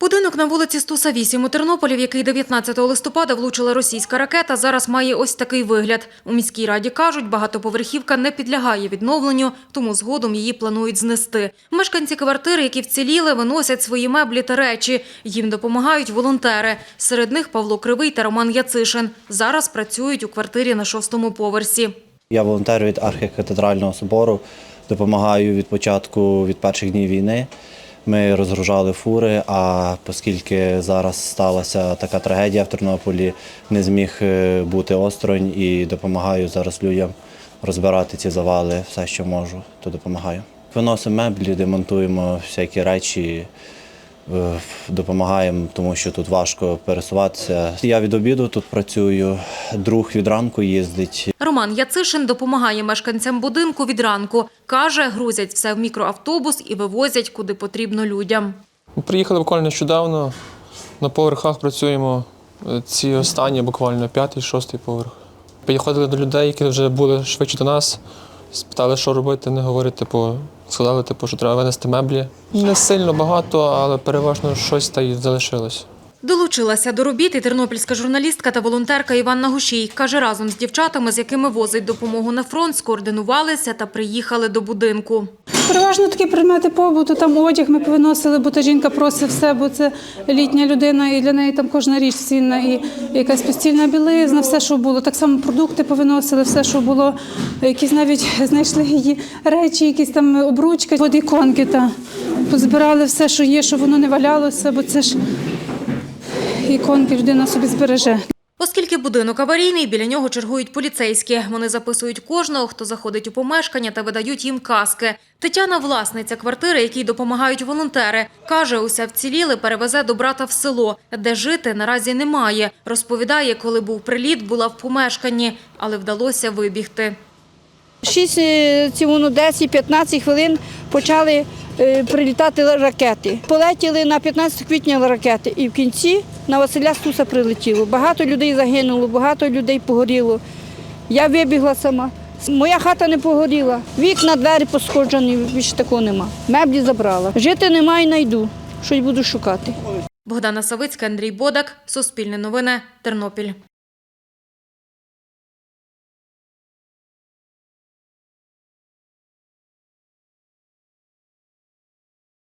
Будинок на вулиці Стуса 8 у Тернополі, в який 19 листопада влучила російська ракета, зараз має ось такий вигляд. У міській раді кажуть, багатоповерхівка не підлягає відновленню, тому згодом її планують знести. Мешканці квартири, які вціліли, виносять свої меблі та речі. Їм допомагають волонтери. Серед них Павло Кривий та Роман Яцишин. Зараз працюють у квартирі на шостому поверсі. Я волонтер від архікатедрального собору, допомагаю від початку, від перших днів війни. Ми розгружали фури, а оскільки зараз сталася така трагедія в Тернополі, не зміг е, бути осторонь і допомагаю зараз людям розбирати ці завали, все, що можу, то допомагаю. Виносимо меблі, демонтуємо всякі речі, допомагаємо, тому що тут важко пересуватися. Я від обіду тут працюю, друг від ранку їздить. Роман Яцишин допомагає мешканцям будинку від ранку. Каже, грузять все в мікроавтобус і вивозять куди потрібно людям. Ми приїхали буквально нещодавно. На поверхах працюємо. е, Ці останні, буквально п'ятий, шостий поверх. Приходили до людей, які вже були швидше до нас, спитали, що робити, не говорити, типу, сказали, типу, що треба винести меблі. Не сильно багато, але переважно щось та й залишилось. Долучилася до робіт і тернопільська журналістка та волонтерка Іванна Гушій. Каже, разом з дівчатами, з якими возить допомогу на фронт, скоординувалися та приїхали до будинку. Переважно такі предмети побуту, там одяг ми повиносили, бо та жінка просить все, бо це літня людина, і для неї там кожна річ цінна, і якась постільна білизна, все, що було. Так само продукти повиносили, все, що було. Якісь навіть знайшли її речі, якісь там обручки, от іконки та позбирали все, що є, щоб воно не валялося, бо це ж іконки людина собі збереже. Оскільки будинок аварійний, біля нього чергують поліцейські. Вони записують кожного, хто заходить у помешкання та видають їм каски. Тетяна, власниця квартири, якій допомагають волонтери, каже, уся вціліли перевезе до брата в село, де жити наразі немає. Розповідає, коли був приліт, була в помешканні, але вдалося вибігти. 6, е, цьому, ну, 10-15 хвилин почали прилітати ракети. Полетіли на 15 квітня ракети, і в кінці на Василя Стуса прилетіло. Багато людей загинуло, багато людей погоріло. Я вибігла сама. Моя хата не погоріла. Вікна, двері пошкоджені, більше такого нема. Меблі забрала. Жити немає, найду. Щось буду шукати. Богдана Савицька, Андрій Бодак, Суспільне новини, Тернопіль.